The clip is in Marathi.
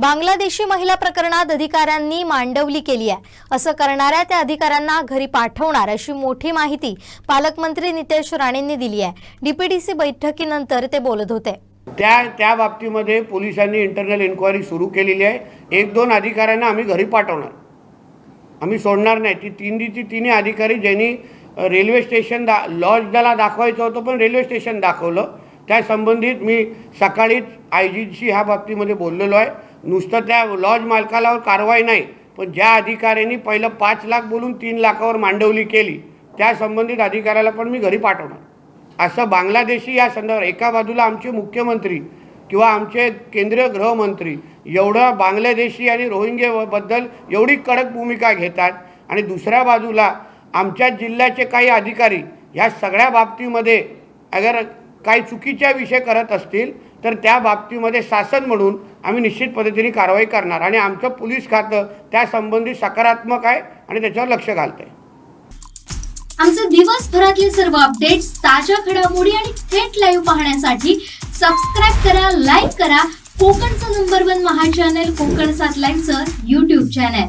बांगलादेशी महिला प्रकरणात अधिकाऱ्यांनी मांडवली केली आहे. असं करणाऱ्या त्या अधिकाऱ्यांना घरी पाठवणार अशी मोठी माहिती पालकमंत्री नितेश राणेंनी दिली आहे. डीपीडीसी बैठकीनंतर ते बोलत होते. त्या त्या बाबतीमध्ये पोलिसांनी इंटरनल इन्क्वायरी सुरू केलेली आहे. एक दोन अधिकाऱ्यांना आम्ही घरी पाठवणार. आम्ही सोडणार नाही. ती तीन ती तिन्ही अधिकारी ज्यांनी रेल्वे स्टेशन दा लॉज ज्याला दाखवायचं होतं पण रेल्वे स्टेशन दाखवलं. त्या संबंधित मी सकाळीच आय जीशी ह्या बाबतीमध्ये बोललेलो आहे. नुसतं त्या लॉज मालकालावर कारवाई नाही पण ज्या अधिकाऱ्यांनी पहिलं पाच लाख बोलून तीन लाखावर मांडवली केली त्या संबंधित अधिकाऱ्याला पण मी घरी पाठवणार. असं बांगलादेशी या संदर्भात एका बाजूला आमचे मुख्यमंत्री किंवा आमचे केंद्रीय गृहमंत्री एवढं बांगलादेशी आणि रोहिंग्याबद्दल एवढी कडक भूमिका घेतात आणि दुसऱ्या बाजूला आमच्या जिल्ह्याचे काही अधिकारी ह्या सगळ्या बाबतीमध्ये अगर काही चुकीच्या विषय करत असतील तर त्या बाबतीमध्ये शासन म्हणून आम्ही निश्चित पद्धतीने कारवाई करणार. आणि आमचं पोलीस खातं त्यासंबंधी सकारात्मक आहे आणि त्याच्यावर लक्ष घालत आहे आमचे दिवसभरातले सर्व अपडेट्स ताज्या घडामोडी आणि थेट लाईव्ह पाहण्यासाठी सबस्क्राईब करा लाईक करा. कोकणचं नंबर वन महा चॅनल कोकण सात लाईव्हचं युट्यूब चॅनल